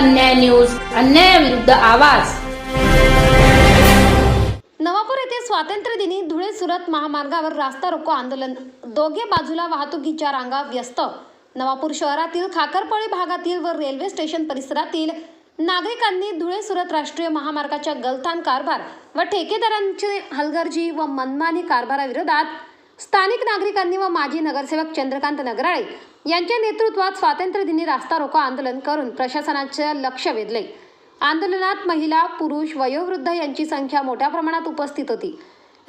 अन्याय न्यूज अन्यायाविरुद्ध आवाज. नवापूर येथे स्वातंत्र्य दिनी धुळे सुरत महामार्गावर रास्ता रोको आंदोलन. दोघे बाजूला वाहतुकीच्या रांगा व्यस्त. नवापूर शहरातील खाकरपळी भागातील व रेल्वे स्टेशन परिसरातील नागरिकांनी धुळे सुरत राष्ट्रीय महामार्गाच्या गलथान कारभार व ठेकेदारांचे हलगर्जी व मनमानी कारभाराविरोधात स्थानिक नागरिकांनी व माजी नगरसेवक चंद्रकांत नगराळे यांच्या नेतृत्वात स्वातंत्र्य दिनी रास्ता रोको आंदोलन करून प्रशासनाचे लक्ष वेधले. आंदोलनात महिला पुरुष वयोवृद्ध यांची संख्या मोठ्या प्रमाणात उपस्थित होती.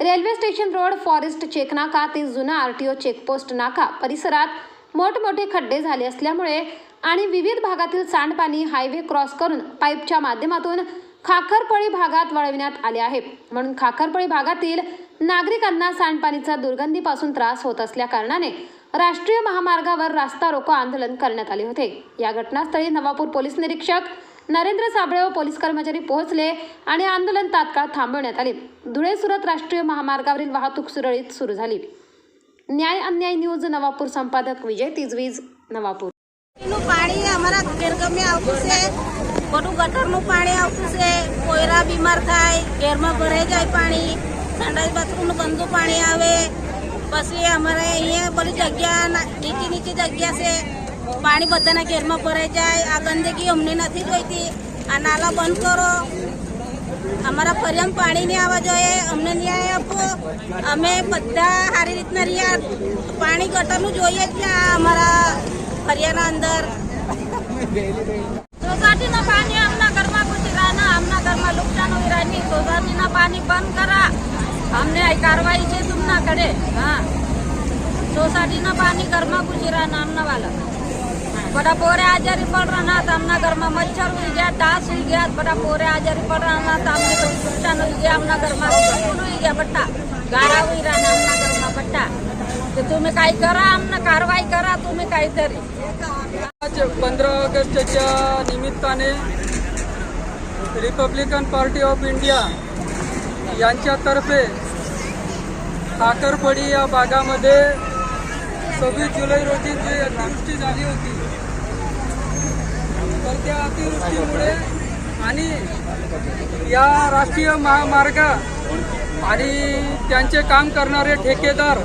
Railway station road forest check नाका ते जुना आर टी ओ चेकपोस्ट नाका परिसरात मोठमोठे खड्डे झाले असल्यामुळे आणि विविध भागातील सांडपाणी हायवे क्रॉस करून पाईपच्या माध्यमातून खाखरपळी भागात वळविण्यात आले आहे. म्हणून खाखरपळी भागातील नागरिकांना सांडपाणीचा दुर्गंधीपासून त्रास होत असल्या कारणाने राष्ट्रीय महामार्गावर रास्ता रोको आंदोलन करण्यात आले होते. या घटनास्थळी नवापूर पोलीस निरीक्षक नरेंद्र साबळे व पोलीस कर्मचारी पोहोचले आणि आंदोलन तात्काळ थांबवण्यात आले. धुळे सुरत राष्ट्रीय महामार्गावरील वाहतूक सुरळीत सुरू झाली. न्याय अन्याय न्यूज नवापूर संपादक विजय तिजवीज नवापूर. નું પાણી અમારા ઘેર ગમે આવતું છે. બધું ગટરનું પાણી આવતું છે. કોયરા બીમાર થાય, ઘેરમાં ભરાઈ જાય પાણી, સંડાસ ગંદુ પાણી આવે. પછી અમારે અહીંયા બધી જગ્યા નીચી નીચી જગ્યા છે. પાણી બધાના ઘેરમાં ભરાઈ જાય. આ ગંદકી અમને નથી જોઈતી. આ નાલા બંધ કરો. અમારા ફરિયામાં પાણી નહીં આવવા જોઈએ. અમને ન્યાય આપો. અમે બધા સારી રીતના રહ્યા. પાણી ગટરનું જોઈએ જ ત્યાં અમારા ફરિયાના અંદર. સોસાયટીના પાણી અમના ઘરમાં ઘૂસી રહ્યા અમના ઘરમાં નુકસાન હોય રહ્યા સોસાયટીના પાણી બંધ કરા. અમને કાર્યવાહી છે તુમના ઘરે હા. સોસાયટીના પાણી ઘરમાં ઘૂસી રહ્યા અમના વાલા. બધા પોરે આજારી પડ રહ્યા અમના ઘરમાં મચ્છર ઉઈ ગયા દાસ ઉઈ ગયા. બધા પોરે આજારી પડ રહ્યા હતા અમને લુકસાન ઉઈ ગયા. અમના ઘરમાં ઉઈ ગયા બટ્ટા ગાળા ઉઈ રહ્યા અમના ઘરમાં બટ્ટા ते तुम्ही काय करा आमना कारवाई करा तुम्ही काहीतरी. आज पंधरा ऑगस्टच्या निमित्ताने रिपब्लिकन पार्टी ऑफ इंडिया यांच्यातर्फे साखरपडी या भागामध्ये सव्वीस जुलै रोजी जी अतिवृष्टी झाली होती तर त्या अतिवृष्टीमुळे आणि या राष्ट्रीय महामार्ग आणि त्यांचे काम करणारे ठेकेदार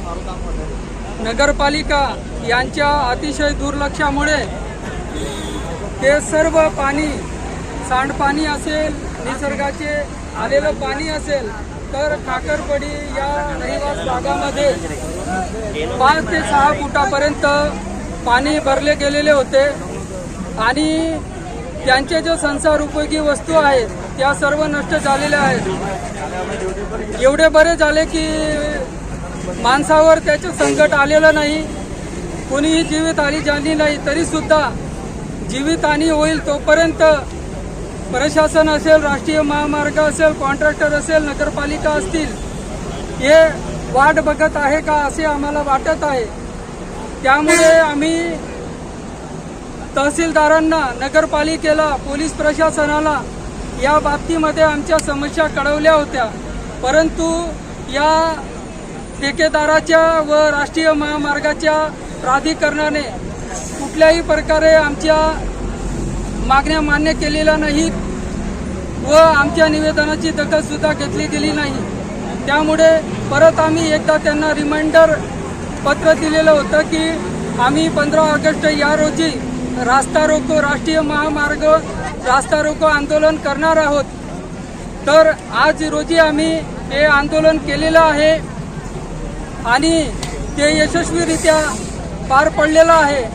नगरपालिका यांच्या अतिशय दुर्लक्षामुळे ते सर्व पाणी सांडपाणी असेल निसर्गाचे आलेलं पाणी असेल तर ठाकरपडी या रहिवास भागामध्ये पाच ते सहा फुटापर्यंत पाणी भरले गेलेले होते. आणि त्यांचे जे संसार उपयोगी वस्तू आहेत त्या सर्व नष्ट झालेल्या आहेत. एवढे बरे झाले की माणसावर त्याचं संकट आलेलं नाही. कोणीही जीवितहानी झाली नाही तरी सुद्धा जीवितहानी होईल तोपर्यंत प्रशासन असेल राष्ट्रीय महामार्ग असेल कॉन्ट्रॅक्टर असेल नगरपालिका असतील हे वाट बघत आहे का असे आम्हाला वाटत आहे. त्यामुळे आम्ही तहसीलदारांना नगरपालिकेला पोलीस प्रशासनाला या बाबतीमध्ये आमच्या समस्या कळवल्या होत्या. परंतु या ठेकेदाराच्या व राष्ट्रीय महामार्गाच्या प्राधिकरणाने कुठल्याही प्रकारे आमच्या मागण्या मान्य केलेल्या नाहीत व आमच्या निवेदनाची दखलसुद्धा घेतली गेली नाही. त्यामुळे परत आम्ही एकदा त्यांना रिमाइंडर पत्र दिलेलं होतं की आम्ही पंधरा ऑगस्ट या रोजी रास्ता रोको राष्ट्रीय महामार्ग रास्ता रोको आंदोलन करणार आहोत. तर आज रोजी आम्ही हे आंदोलन केलेलं आहे. आणि ते यशस्वीरित्या पार पडलेलं आहे.